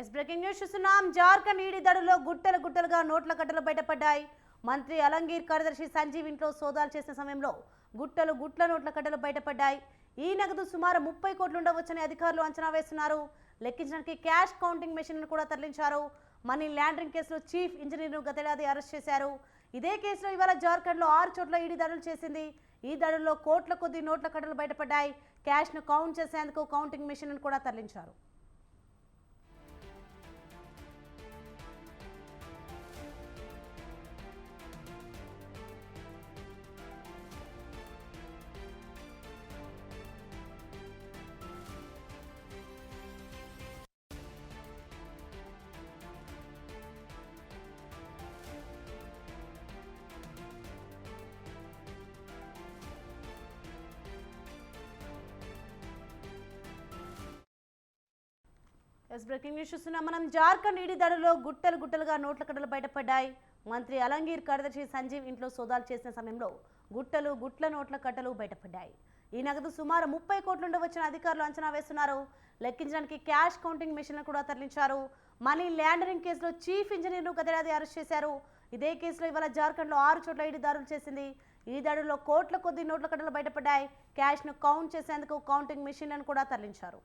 Yes breaking news చూస్తున్నాం. Jharkhand ED దడులో గుట్టలు గుట్టలుగా నోట్ల కట్టలు బయటపడ్డాయి. మంత్రి అలంగీర్ కార్యదర్శి సంజీవ్ ఇంట్లో సోదాలు చేసిన సమయంలో గుట్టలు గుట్ల నోట్ల కట్టలు బయటపడ్డాయి. ఈ నగదు సుమారు ముప్పై కోట్లు ఉండవచ్చని అధికారులు అంచనా వేస్తున్నారు. లెక్కించడానికి క్యాష్ కౌంటింగ్ మెషిన్ కూడా తరలించారు. మనీ ల్యాండరింగ్ కేసులో చీఫ్ ఇంజనీర్ను గతేడాది అరెస్ట్ చేశారు. ఇదే కేసులో ఇవాళ జార్ఖండ్లో ఆరు చోట్ల ఈడీ దాడులు చేసింది. ఈ దాడుల్లో కోట్ల కొద్ది నోట్ల కట్టలు బయటపడ్డాయి. క్యాష్ను కౌంట్ చేసేందుకు కౌంటింగ్ మెషిన్ కూడా తరలించారు. ఎస్ బ్రేకింగ్ న్యూస్ చూస్తున్నాం. మనం జార్ఖండ్ ఈడీ దాడులో గుట్టలు గుట్టలుగా నోట్ల కట్టలు బయటపడ్డాయి. మంత్రి అలంగీర్ కార్యదర్శి సంజీవ్ ఇంట్లో సోదాలు చేసిన సమయంలో గుట్టలు గుట్ల నోట్ల కట్టలు బయటపడ్డాయి. ఈ నగదు సుమారు ముప్పై కోట్లు ఉండవచ్చిన అధికారులు అంచనా వేస్తున్నారు. లెక్కించడానికి క్యాష్ కౌంటింగ్ మెషిన్లను కూడా తరలించారు. మనీ ల్యాండరింగ్ కేసులో చీఫ్ ఇంజనీర్ను గతేడాది అరెస్ట్ చేశారు. ఇదే కేసులో ఇవాళ జార్ఖండ్లో ఆరు చోట్ల ఈడీ దాడులు చేసింది. ఈ దాడుల్లో కోట్ల కొద్ది నోట్ల కట్టలు బయటపడ్డాయి. క్యాష్ను కౌంట్ చేసేందుకు కౌంటింగ్ మెషిన్లను కూడా తరలించారు.